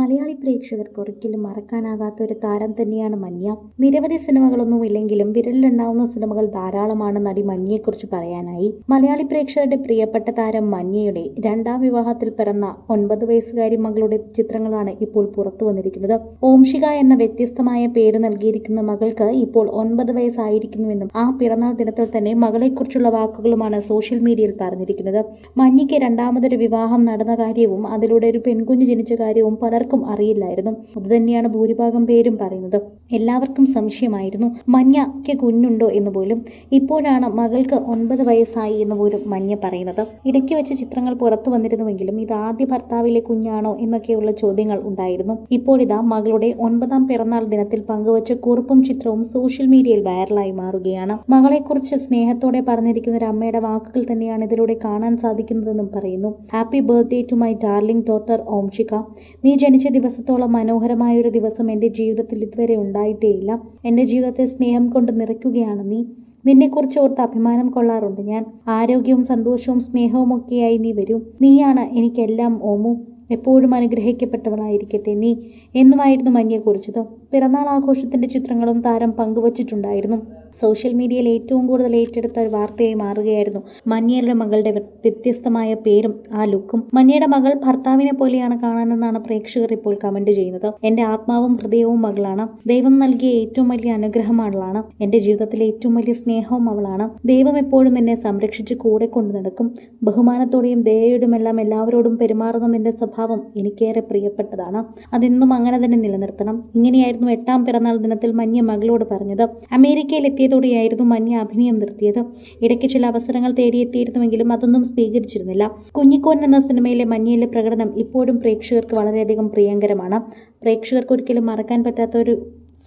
മലയാളി പ്രേക്ഷകർക്ക് ഒരിക്കലും മറക്കാനാകാത്ത ഒരു താരം തന്നെയാണ് മഞ്ഞ. നിരവധി സിനിമകളൊന്നും ഇല്ലെങ്കിലും വിരലിലുണ്ടാവുന്ന സിനിമകൾ ധാരാളമാണ് നടി മഞ്ഞയെക്കുറിച്ച് പറയാനായി. മലയാളി പ്രേക്ഷകരുടെ പ്രിയപ്പെട്ട താരം മഞ്ഞയുടെ രണ്ടാം വിവാഹത്തിൽ പിറന്ന ഒൻപത് വയസ്സുകാരി മകളുടെ ചിത്രങ്ങളാണ് ഇപ്പോൾ പുറത്തു വന്നിരിക്കുന്നത്. ഓംഷിക എന്ന വ്യത്യസ്തമായ പേര് നൽകിയിരിക്കുന്ന മകൾക്ക് ഇപ്പോൾ ഒൻപത് വയസ്സായിരിക്കുന്നുവെന്നും ആ പിറന്നാൾ ദിനത്തിൽ തന്നെ മകളെക്കുറിച്ചുള്ള വാക്കുകളുമാണ് സോഷ്യൽ മീഡിയയിൽ പറഞ്ഞിരിക്കുന്നത്. മഞ്ഞയ്ക്ക് രണ്ടാമതൊരു വിവാഹം നടന്ന കാര്യവും അതിലൂടെ ഒരു പെൺകുഞ്ഞ് ജനിച്ച കാര്യവും പലർക്കും അറിയില്ലായിരുന്നു. അതുതന്നെയാണ് ഭൂരിഭാഗം പേരും പറയുന്നത്. എല്ലാവർക്കും സംശയമായിരുന്നു മഞ്ഞയ്ക്ക് കുഞ്ഞുണ്ടോ എന്ന് പോലും. ഇപ്പോഴാണ് മകൾക്ക് ഒൻപത് വയസ്സായി എന്ന് പോലും മഞ്ഞ പറയുന്നത്. ഇടയ്ക്ക് വെച്ച് ചിത്രങ്ങൾ പുറത്തു വന്നിരുന്നുവെങ്കിലും ഇത് ആദ്യ ഭർത്താവിലെ കുഞ്ഞാണോ എന്നൊക്കെയുള്ള ചോദ്യങ്ങൾ ഉണ്ടായിരുന്നു. ഇപ്പോഴിതാ മകളുടെ ഒൻപതാം പിറന്നാൾ ദിനത്തിൽ പങ്കുവച്ച കുറിപ്പും ചിത്രവും സോഷ്യൽ മീഡിയയിൽ വൈറലായി മാറുകയാണ്. മകളെക്കുറിച്ച് സ്നേഹത്തോടെ പറഞ്ഞിരിക്കുന്ന ഒരു അമ്മയുടെ വാക്കുകൾ തന്നെയാണ് ഇതിലൂടെ കാണാൻ സാധിക്കുന്നതെന്നും പറയുന്നു. Happy birthday to my darling daughter Omshika. നീ ജനിച്ച ദിവസത്തോളം മനോഹരമായ ഒരു ദിവസം എന്റെ ജീവിതത്തിൽ ഇതുവരെ ഉണ്ടായിട്ടേയില്ല. എന്റെ ജീവിതത്തെ സ്നേഹം കൊണ്ട് നിറയ്ക്കുകയാണ് നീ. നിന്നെക്കുറിച്ച് ഓർത്ത് അഭിമാനം കൊള്ളാറുണ്ട് ഞാൻ. ആരോഗ്യവും സന്തോഷവും സ്നേഹവും ഒക്കെയായി നീ വരും. നീയാണ് എനിക്കെല്ലാം ഓമു. എപ്പോഴും അനുഗ്രഹിക്കപ്പെട്ടവളായിരിക്കട്ടെ നീ എന്നുമായിരുന്നു മഞ്ഞയെ കുറിച്ചത് പിറന്നാൾ ആഘോഷത്തിന്റെ ചിത്രങ്ങളും താരം പങ്കുവച്ചിട്ടുണ്ടായിരുന്നു. സോഷ്യൽ മീഡിയയിൽ ഏറ്റവും കൂടുതൽ ഏറ്റെടുത്ത ഒരു വാർത്തയായി മാറുകയായിരുന്നു മഞ്ഞയുടെ മകളുടെ വ്യ- വ്യത്യസ്തമായ പേരും ആ ലുക്കും. മഞ്ഞയുടെ മകൾ ഭർത്താവിനെ പോലെയാണ് കാണാനെന്നാണ് പ്രേക്ഷകർ ഇപ്പോൾ കമന്റ് ചെയ്യുന്നത്. എന്റെ ആത്മാവും ഹൃദയവും മകളാണ്. ദൈവം നൽകിയ ഏറ്റവും വലിയ അനുഗ്രഹം അവളാണ്. എന്റെ ജീവിതത്തിലെ ഏറ്റവും വലിയ സ്നേഹവും അവളാണ്. ദൈവം എപ്പോഴും എന്നെ സംരക്ഷിച്ച് കൂടെ കൊണ്ടു നടക്കും. ബഹുമാനത്തോടെയും ദയയോടുമെല്ലാം എല്ലാവരോടും പെരുമാറുന്ന നിന്റെ സ്വഭാവം എനിക്കേറെ പ്രിയപ്പെട്ടതാണ്. അതെന്നും അങ്ങനെ തന്നെ നിലനിർത്തണം. ഇങ്ങനെയായിരുന്നു എട്ടാം പിറന്നാൾ ദിനത്തിൽ മഞ്ഞ മകളോട് പറഞ്ഞത്. അമേരിക്കയിൽ എത്തിയതോടെയായിരുന്നു മഞ്ഞ അഭിനയം നിർത്തിയത്. ഇടയ്ക്ക് ചില അവസരങ്ങൾ തേടിയെത്തിയിരുന്നുവെങ്കിലും അതൊന്നും സ്വീകരിച്ചിരുന്നില്ല. കുഞ്ഞിക്കോൻ എന്ന സിനിമയിലെ മഞ്ഞയിലെ പ്രകടനം ഇപ്പോഴും പ്രേക്ഷകർക്ക് വളരെയധികം പ്രിയങ്കരമാണ്. പ്രേക്ഷകർക്ക് ഒരിക്കലും മറക്കാൻ പറ്റാത്ത ഒരു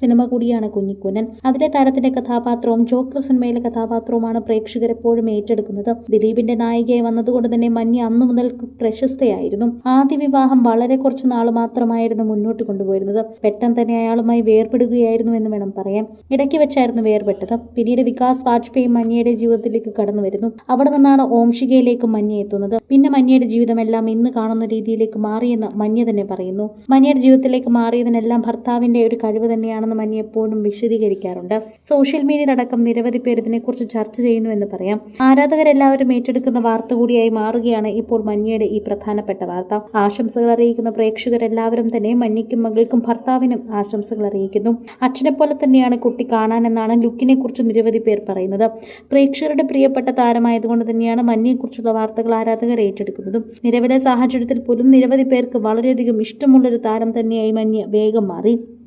സിനിമ കൂടിയാണ് കുഞ്ഞിക്കുനൻ അതിലെ താരത്തിന്റെ കഥാപാത്രവും ജോക്കർ സിനിമയിലെ കഥാപാത്രവുമാണ് പ്രേക്ഷകർ എപ്പോഴും ഏറ്റെടുക്കുന്നത്. ദിലീപിന്റെ നായികയായി വന്നതുകൊണ്ട് തന്നെ മഞ്ഞ അന്നു മുതൽ പ്രശസ്തയായിരുന്നു. ആദ്യ വിവാഹം വളരെ കുറച്ച് നാൾ മാത്രമായിരുന്നു മുന്നോട്ട് കൊണ്ടുപോയിരുന്നത്. പെട്ടെന്ന് തന്നെ അയാളുമായി വേർപെടുകയായിരുന്നു എന്ന് വേണം പറയാൻ. ഇടയ്ക്ക് വെച്ചായിരുന്നു വേർപെട്ടത്. പിന്നീട് വികാസ് വാജ്പേയി മഞ്ഞയുടെ ജീവിതത്തിലേക്ക് കടന്നു വരുന്നു അവിടെ നിന്നാണ് ഓംഷികയിലേക്ക് മഞ്ഞ എത്തുന്നത്. പിന്നെ മഞ്ഞയുടെ ജീവിതമെല്ലാം ഇന്ന് കാണുന്ന രീതിയിലേക്ക് മാറിയെന്ന് മഞ്ഞ തന്നെ പറയുന്നു. മഞ്ഞയുടെ ജീവിതത്തിലേക്ക് മാറിയതിനെല്ലാം ഭർത്താവിന്റെ ഒരു കഴിവ് തന്നെയാണെന്ന് മഞ്ഞ എപ്പോഴും വിശദീകരിക്കാറുണ്ട്. സോഷ്യൽ മീഡിയയിലടക്കം നിരവധി പേർ ഇതിനെക്കുറിച്ച് ചർച്ച ചെയ്യുന്നുവെന്ന് പറയാം. ആരാധകരെല്ലാവരും ഏറ്റെടുക്കുന്ന വാർത്ത കൂടിയായി മാറുകയാണ് ഇപ്പോൾ മഞ്ഞയുടെ ഈ പ്രധാനപ്പെട്ട വാർത്ത. ആശംസകൾ അറിയിക്കുന്ന പ്രേക്ഷകരെല്ലാവരും തന്നെ മഞ്ഞയ്ക്കും മകൾക്കും ഭർത്താവിനും ആശംസകൾ അറിയിക്കുന്നു. അച്ഛനെ പോലെ തന്നെയാണ് കുട്ടി കാണാനെന്നാണ് ലുക്കിനെ കുറിച്ച് നിരവധി പേർ പറയുന്നത്. പ്രേക്ഷകരുടെ പ്രിയപ്പെട്ട താരമായതുകൊണ്ട് തന്നെയാണ് മഞ്ഞയെക്കുറിച്ചുള്ള വാർത്തകൾ ആരാധകർ ഏറ്റെടുക്കുന്നതും. നിലവിലെ സാഹചര്യത്തിൽ പോലും നിരവധി പേർക്ക് വളരെയധികം ഇഷ്ടമുള്ളൊരു താരം തന്നെയായി മഞ്ഞ വേഗം മാറി.